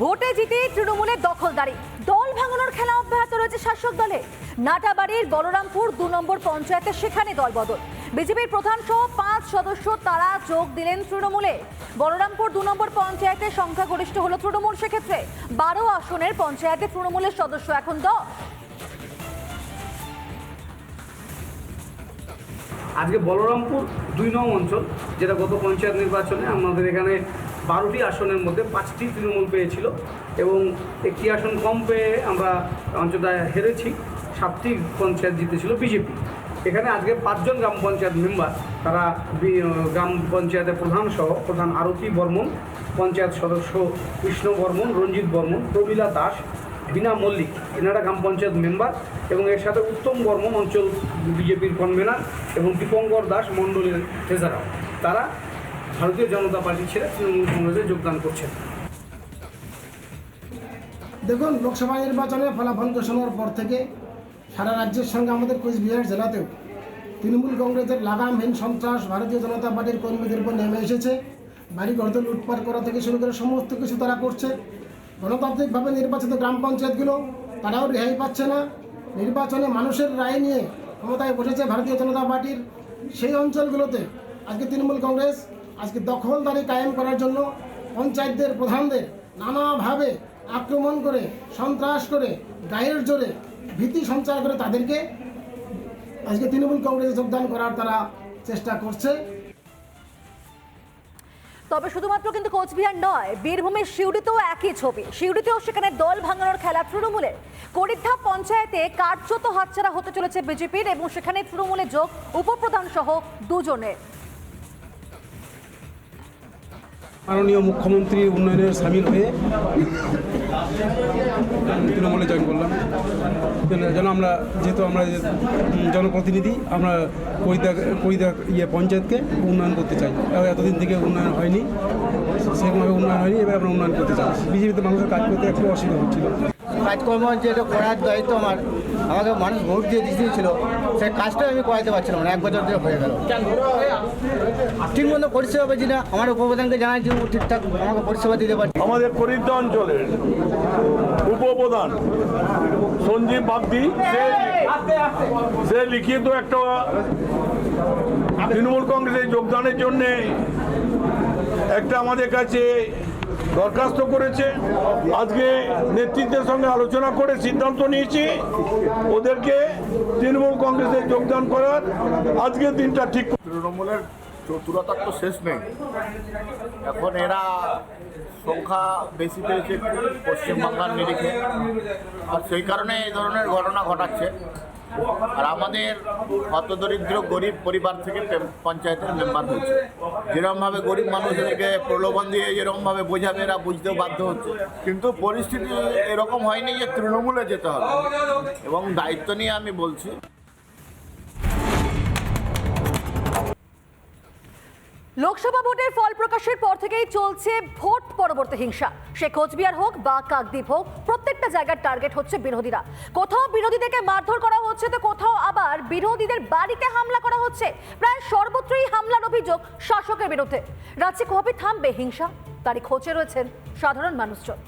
ভোটে জিতে তৃণমূলের দখলদারি। দল ভাঙানোর খেলা অব্যাহত রয়েছে শাসক দলে। নাটাবাড়ির বলরামপুর দু নম্বর পঞ্চায়েতে সেখানে দলবদল। বিজেপির প্রধান সহ পাঁচ সদস্য তারা যোগ দিলেন তৃণমূলে। বলরামপুর দু নম্বর পঞ্চায়েতে সংখ্যাগরিষ্ঠ হলো তৃণমূল সেক্ষেত্রে। বারো আসনের পঞ্চায়েতে তৃণমূলের সদস্য এখন দশ আজকে বলরামপুর দুই নং অঞ্চল, যেটা গত পঞ্চায়েত নির্বাচনে আমাদের এখানে বারোটি আসনের মধ্যে পাঁচটি তৃণমূল পেয়েছিল এবং একটি আসন কম পেয়ে আমরা অঞ্চলটা হেরেছি। সাতটি পঞ্চায়েত জিতেছিল বিজেপি। এখানে আজকে পাঁচজন গ্রাম পঞ্চায়েত মেম্বার, তারা গ্রাম পঞ্চায়েতের প্রধান সহ, প্রধান আরতি বর্মন, পঞ্চায়েত সদস্য কৃষ্ণ বর্মন, রঞ্জিত বর্মন, প্রমীলা দাস, বিনা মল্লিক, এনারা গ্রাম পঞ্চায়েত মেম্বার এবং এর সাথে উত্তম বর্মন অঞ্চল বিজেপির কনভেনার এবং দীপঙ্কর দাস মণ্ডলের ট্রেজারার তারা ভারতীয় জনতা পার্টি ছেড়ে তৃণমূল কংগ্রেসে যোগদান করছেন। দেখুন, লোকসভা নির্বাচনে ফলাফল ঘোষণার পর থেকে সারা রাজ্যের সঙ্গে আমাদের কোচবিহার জেলাতেও তৃণমূল কংগ্রেসের লাগামহীন সন্ত্রাস ভারতীয় জনতা পার্টির কর্মীদের উপর নেমে এসেছে। বাড়ি ঘরতে লুটপাট করা থেকে শুরু করে সমস্ত কিছু তারা করছে। গণতান্ত্রিকভাবে নির্বাচিত গ্রাম পঞ্চায়েতগুলো তারাও রেহাই পাচ্ছে না। নির্বাচনে মানুষের রায় নিয়ে ক্ষমতায় বসেছে ভারতীয় জনতা পার্টির সেই অঞ্চলগুলোতে আজকে তৃণমূল কংগ্রেস আজকে দখলদারি কায়েম করার জন্য পঞ্চায়েতদের প্রধানদের নানাভাবে আক্রমণ করে, সন্ত্রাস করে, গায়ের জোরে ভীতি সঞ্চার করে তাদেরকে আজকে তৃণমূল কংগ্রেসে যোগদান করার তারা চেষ্টা করছে। তবে শুধুমাত্র কিন্তু কোচবিহার নয়, বীরভূমের সিউড়িতেও একই ছবি। সিউড়িতেও সেখানে দল ভাঙানোর খেলা তৃণমূলের। করিদ্ধা পঞ্চায়েতে কার্যত হাতছাড়া হতে চলেছে বিজেপির এবং সেখানে তৃণমূলের যোগ উপপ্রধান সহ দুজনের। মাননীয় মুখ্যমন্ত্রীর উন্নয়নের সামিল হয়ে তৃণমূলে জয়েন করলাম। যেন- আমরা যেহেতু আমরা যে, জনপ্রতিনিধি আমরা কৈদাক কৈদাক ইয়ে পঞ্চায়েতকে উন্নয়ন করতে চাই। এবার এতদিন থেকে উন্নয়ন হয়নি সেরকমভাবে উন্নয়ন হয়নি এবার আমরা উন্নয়ন করতে চাই। বিজেপিতে মানুষের কাজ করতে একটু অসুবিধা হচ্ছিল। কাজকর্ম যেটা করার দায়িত্ব আমার, আমাকে মানুষ ভোট দিয়ে দিয়েছিল, সেই কাজটাই আমি করাতে পারছিলাম না, এক বছর ধরে হয়ে গেল। ঠিক মতো পরিষেবা পাচ্ছি না, আমার উপপ্রধানকে জানাই যে ঠিকঠাক আমাকে পরিষেবা দিতে পারছি। আমাদের করিদ্দা অঞ্চলের উপপ্রধান সঞ্জীব বাগদি সে লিখিত একটা তৃণমূল কংগ্রেসে যোগদানের জন্যে একটা আমাদের কাছে দরখাস্ত করেছে। আজকে নেতৃত্বের সঙ্গে আলোচনা করে সিদ্ধান্ত নিয়েছি। ওদেরকে তৃণমূল কংগ্রেসে যোগদান করার। আজকের দিনটা ঠিক তৃণমূলের চতুরতার তো শেষ নেই। এখন এরা সংখ্যা বেশি পেয়েছে পশ্চিমবাংলার নিরিখে। আর সেই কারণে এই ধরনের ঘটনা ঘটাচ্ছে। আর আমাদের হতদরিদ্র গরিব পরিবার থেকে পঞ্চায়েতের মেম্বার হয়েছে। যেরকমভাবে গরিব মানুষদেরকে প্রলোভন দিয়ে যেরকমভাবে বোঝাবে এরা বুঝতেও বাধ্য হচ্ছে। কিন্তু পরিস্থিতি এরকম হয়নি যে তৃণমূলে যেতে হবে। এবং দায়িত্ব নিয়ে আমি বলছি লোকসভা ভোটের ফল প্রকাশের পর থেকেই চলছে ভোট পরবর্তী হিংসা। সে কোচবিহার হোক বা কাকদ্বীপ হোক, প্রত্যেকটা জায়গার টার্গেট হচ্ছে বিরোধীরা। কোথাও বিরোধীদেরকে মারধর করা হচ্ছে তো কোথাও আবার বিরোধীদের বাড়িতে হামলা করা হচ্ছে। প্রায় সর্বত্রই হামলার অভিযোগ শাসকের বিরুদ্ধে। রাজ্যে কবে থামবে হিংসা? তারই খোঁজে রয়েছেন সাধারণ মানুষজন।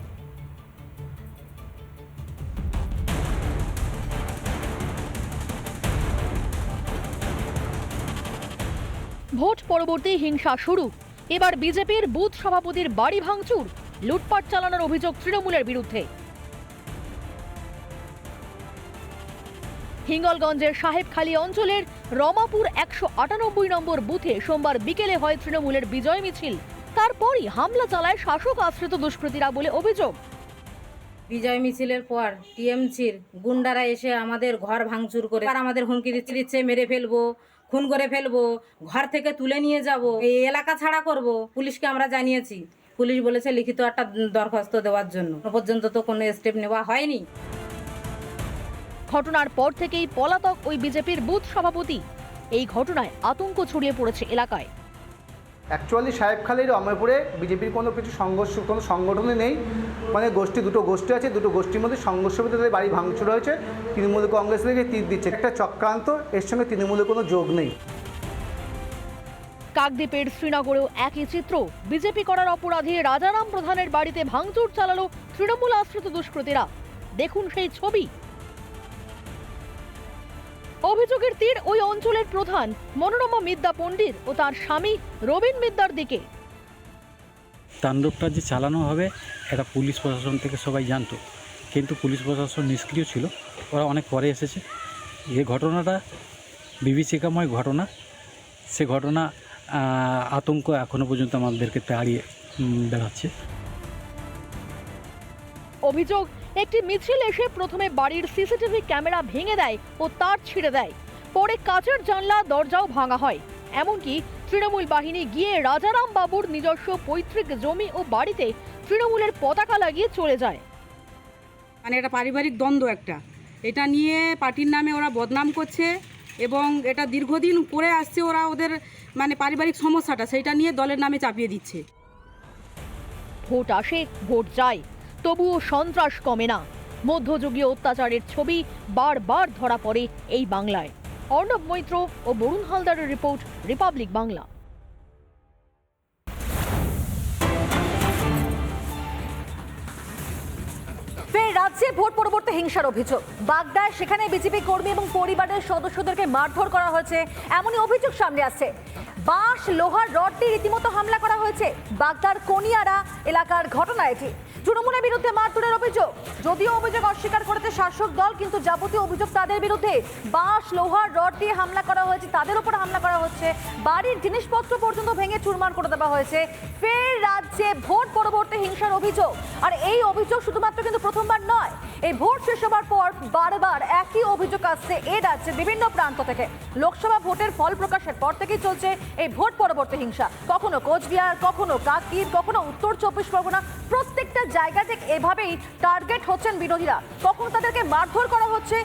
ভোট পরবর্তী হিংসা শুরু। এবার বিজেপির বুথ সভাপতির বাড়ি ভাঙচুর, লুটপাট চালানোর অভিযোগ তৃণমূলের বিরুদ্ধে। হিঙ্গলগঞ্জের সাহেবখালী অঞ্চলের রমাপুর একশো আটানব্বই নম্বর বুথে সোমবার বিকেলে হয় তৃণমূলের বিজয় মিছিল। তারপরই হামলা চালায় শাসক আশ্রিত দুষ্কৃতীরা বলে অভিযোগ। বিজয় মিছিলের পর টিএমসির গুন্ডারা এসে আমাদের ঘর ভাঙচুর করে আর আমাদের হুমকি দিচ্ছে, মেরে ফেলব। খুন করে ফেলব, ঘর থেকে তুলে নিয়ে যাব, এই এলাকা ছাড়া করব, পুলিশকে আমরা জানিয়েছি। পুলিশ বলেছে লিখিত একটা দরখাস্ত দেওয়ার জন্য। পর্যন্ত তো কোনো স্টেপ নেওয়া হয়নি। ঘটনার পর থেকেই পলাতক ওই বিজেপির বুথ সভাপতি। এই ঘটনায় আতঙ্ক ছড়িয়ে পড়েছে এলাকায়। অ্যাকচুয়ালি সাহেবখালীর অমরপুরে বিজেপির কোনো কিছু সংঘর্ষ, কোনো সংগঠনই নেই। মানে গোষ্ঠী, দুটো গোষ্ঠী আছে, দুটো গোষ্ঠীর মধ্যে সংঘর্ষ তাদের বাড়ি ভাঙচুর হয়েছে। তৃণমূল কংগ্রেস থেকে তীর দিচ্ছে। একটা চক্রান্ত, এর সঙ্গে তৃণমূলের কোনো যোগ নেই। কাকদ্বীপের শ্রীনগরেও একই চিত্র। বিজেপি করার অপরাধে রাজারাম প্রধানের বাড়িতে ভাঙচুর চালালো তৃণমূল আশ্রিত দুষ্কৃতীরা। দেখুন সেই ছবি। অভিযোগের তীর ওই অঞ্চলের প্রধান মনোরমা মিদ্যা পণ্ডিত ও তার স্বামী রবীন মিদ্যার দিকে। তাণ্ডবটা যে চালানো হবে এটা পুলিশ প্রশাসন থেকে সবাই জানতো। কিন্তু পুলিশ প্রশাসন নিষ্ক্রিয় ছিল ওরা অনেক পরে এসেছে। এই ঘটনাটা বিভীষিকাময় ঘটনা সে ঘটনা আতঙ্ক এখনও পর্যন্ত আমাদেরকে তাড়িয়ে বেড়াচ্ছে অভিযোগ একটি মিছিল এসে প্রথমে বাড়ির সিসিটিভি ক্যামেরা ভেঙে দেয় ও তার ছিঁড়ে দেয়। পরে কাচের জানলা দরজাও ভাঙা হয়। এমনকি তৃণমূল বাহিনী গিয়ে রাজারাম বাবুর নিজস্ব পৈতৃক জমি ও বাড়িতে তৃণমূলের পতাকা লাগিয়ে চলে যায়। মানে এটা পারিবারিক দ্বন্দ্ব একটা। এটা নিয়ে পার্টির নামে ওরা বদনাম করছে এবং এটা দীর্ঘদিন করে আসছে ওরা ওদের মানে পারিবারিক সমস্যাটা সেইটা নিয়ে দলের নামে চাপিয়ে দিচ্ছে। ভোট আসে ভোট যায়। তবুও সন্ত্রাস কমে না। মধ্যযুগীয় অত্যাচারের ছবি বারবার ধরা পড়ে এই বাংলায়। অর্ণব মৈত্র ও বরুণ হালদারের রিপোর্ট রিপাবলিক বাংলা। ফের রাজ্যে ভোট পরবর্তী হিংসার অভিযোগ। বাগদায় সেখানে বিজেপি কর্মী এবং পরিবারের সদস্যদেরকে মারধর করা হয়েছে, এমনই অভিযোগ সামনে আসছে। বাঁশ, লোহার রড দিয়ে রীতিমতো হামলা করা হয়েছে। বাগদার কোনিয়ারা এলাকার ঘটনা এটি। তৃণমূলের বিরুদ্ধে মারধরের অভিযোগ। যদিও অভিযোগ অস্বীকার করেছে শাসক দল, কিন্তু যাবতীয় অভিযোগ তাদের বিরুদ্ধে। বাঁশ, লোহার রড দিয়ে হামলা করা হয়েছে, তাদের উপর হামলা করা হচ্ছে। বাড়ির জিনিসপত্র পর্যন্ত ভেঙে চুরমার করে দেওয়া হয়েছে। ফের রাজ্যে ভোট পরবর্তী হিংসার অভিযোগ। আর এই অভিযোগ শুধুমাত্র কিন্তু প্রথমবার নয় এই ভোট শেষ হবার পর বারবার একই অভিযোগ আসছে এ রাজ্যে বিভিন্ন প্রান্ত থেকে। লোকসভা ভোটের ফল প্রকাশের পর থেকেই চলছে এই ভোট পরবর্তী হিংসা। কখনো কোচবিহার, কখনো কাকির কখনো উত্তর চব্বিশ পরগনা, প্রত্যেকটা জায়গা থেকে এভাবেই টার্গেট হচ্ছেন বিরোধীরা। কখনো তাদেরকে মারধর করা হচ্ছে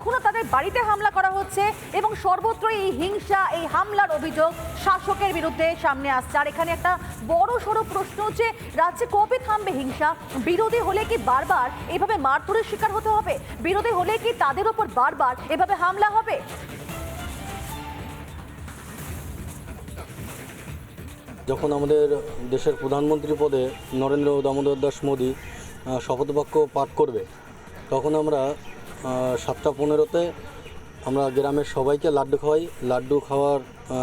কখনো তাদের বাড়িতে হামলা করা হচ্ছে এবং সর্বত্র এই হিংসা, এই হামলার অভিযোগ শাসকের বিরুদ্ধে সামনে আসছে। আর এখানে একটা বড় সড়ো প্রশ্ন হচ্ছে, রাজ্যে কবে থামবে হিংসা? বিরোধী হলে কি বারবার এভাবে মারধরের শিকার হতে হবে? বিরোধী হলে কি তাদের ওপর বারবার এভাবে হামলা হবে? যখন আমাদের দেশের প্রধানমন্ত্রী পদে নরেন্দ্র দামোদর দাস মোদী শপথবাক্য পাঠ করবে, তখন আমরা সাতটা পনেরোতে আমরা গ্রামের সবাইকে লাড্ডু খাওয়াই। লাড্ডু খাওয়ার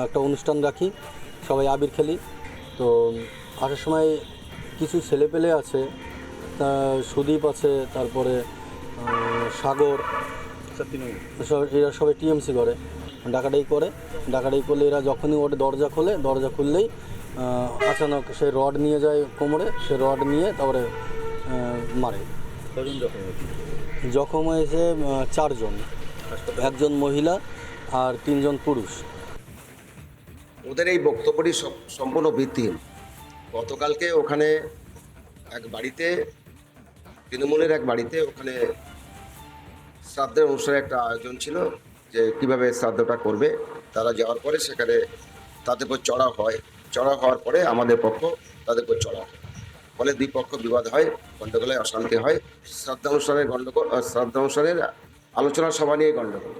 একটা অনুষ্ঠান রাখি, সবাই আবির খেলি। তো, আসার সময় কিছু ছেলেপেলে আছে, তা সুদীপ আছে, তারপরে সাগর এরা সবাই টিএমসি করে, ডাকাডাকি করে। ডাকাডাকি করলে এরা যখনই ওটা দরজা খোলে, দরজা খুললেই আচানক সে রড নিয়ে যায় কোমরে, সে রড নিয়ে তারপরে মারে। জখম হয়েছে? চারজন। একজন মহিলা আর তিনজন পুরুষ। ওদের এই বক্তব্যটি সম্পূর্ণ ভিত্তিহীন। গতকালকে ওখানে এক বাড়িতে তৃণমূলের এক বাড়িতে ওখানে শ্রাদ্ধের অনুষ্ঠানে একটা আয়োজন ছিল যে কীভাবে শ্রাদ্ধটা করবে। তারা যাওয়ার পরে সেখানে তাদের উপর চড়া হয়। চড়া হওয়ার পরে আমাদের পক্ষ তাদের উপর চড়া হয়। ফলে দুই পক্ষ বিবাদ হয় গণ্ডগোলে অশান্তি হয়। শ্রাদ্ধানুষ্ঠানের গণ্ডগোল শ্রদ্ধা শ্রাদ্ধানুষ্ঠানের আলোচনা সভা নিয়ে গণ্ডগোল।